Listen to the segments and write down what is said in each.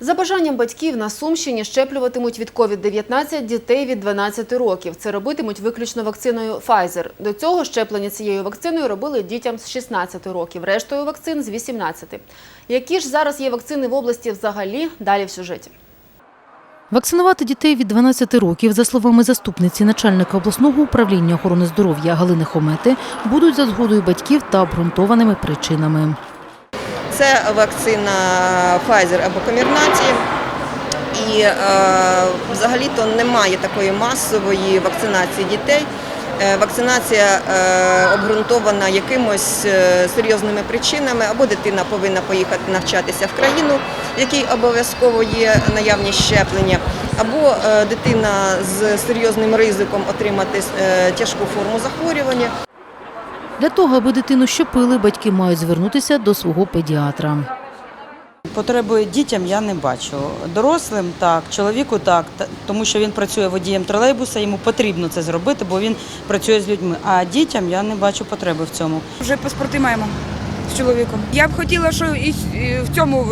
За бажанням батьків на Сумщині щеплюватимуть від COVID-19 дітей від 12 років. Це робитимуть виключно вакциною Pfizer. До цього щеплення цією вакциною робили дітям з 16 років, рештою вакцин з 18. Які ж зараз є вакцини в області взагалі? Далі в сюжеті. Вакцинувати дітей від 12 років, за словами заступниці начальника обласного управління охорони здоров'я Галини Хомети, будуть за згодою батьків та обґрунтованими причинами. Це вакцина Pfizer або Комірнаті. І е, взагалі-то немає такої масової вакцинації дітей. Е, Вакцинація е, обґрунтована якимось е, серйозними причинами, або дитина повинна поїхати навчатися в країну, в якій обов'язково є наявність щеплення, або е, дитина з серйозним ризиком отримати е, тяжку форму захворювання. Для того, аби дитину щепили, батьки мають звернутися до свого педіатра. Потреби дітям я не бачу. Дорослим так, чоловіку так, та- тому що він працює водієм тролейбуса, йому потрібно це зробити, бо він працює з людьми. А дітям я не бачу потреби в цьому. Вже паспорти маємо з чоловіком. Я б хотіла, що і в цьому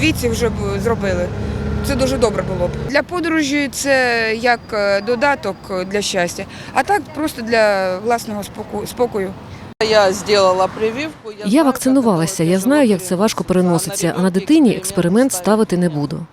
віці вже б зробили. Це дуже добре було б. Для подорожі це як е, додаток для щастя, а так просто для власного споку- спокою. Я зробила прививку. Я вакцинувалася. Я знаю, як це важко переноситься, а на дитині експеримент ставити не буду.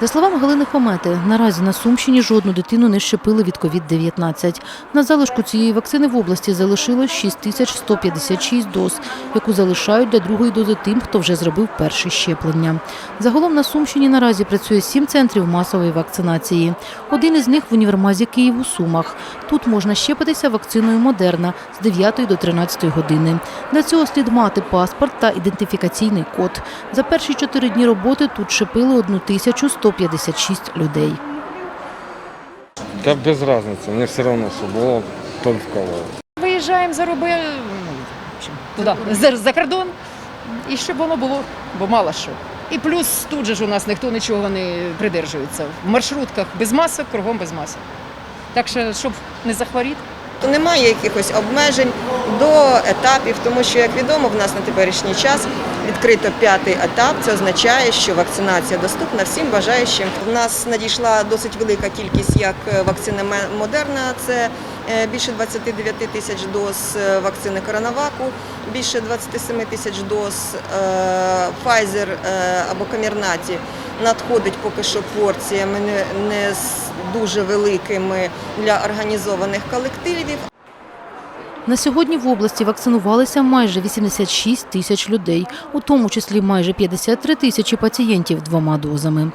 За словами Галини Хомети, наразі на Сумщині жодну дитину не щепили від COVID-19. На залишку цієї вакцини в області залишилось 6156 доз, яку залишають для другої дози тим, хто вже зробив перше щеплення. Загалом на Сумщині наразі працює сім центрів масової вакцинації. Один із них в універмазі Київ у Сумах. Тут можна щепитися вакциною Модерна з 9 до 13 години. Для цього слід мати паспорт та ідентифікаційний код. За перші чотири дні роботи тут щепили 1156 людей. Да без разницы, мне все равно, что было, только вколол. Виїжджаємо за роби туди, за, за кордон, і щоб воно було, бо мало що. І плюс тут же ж у нас ніхто нічого не придержується. В маршрутках без масок, кругом без масок. Так що, щоб не захворіти. То немає якихось обмежень до етапів, тому що, як відомо, в нас на теперішній час відкрито п'ятий етап. Це означає, що вакцинація доступна всім бажаючим. У нас надійшла досить велика кількість як вакцини Ме- Модерна, це е, більше 29 тисяч доз е, вакцини Коронаваку, більше 27 тисяч доз е, Pfizer е, або Камірнаті. Надходить поки що порціями не з дуже великими для організованих колективів. На сьогодні в області вакцинувалися майже 86 тисяч людей, у тому числі майже 53 тисячі пацієнтів двома дозами.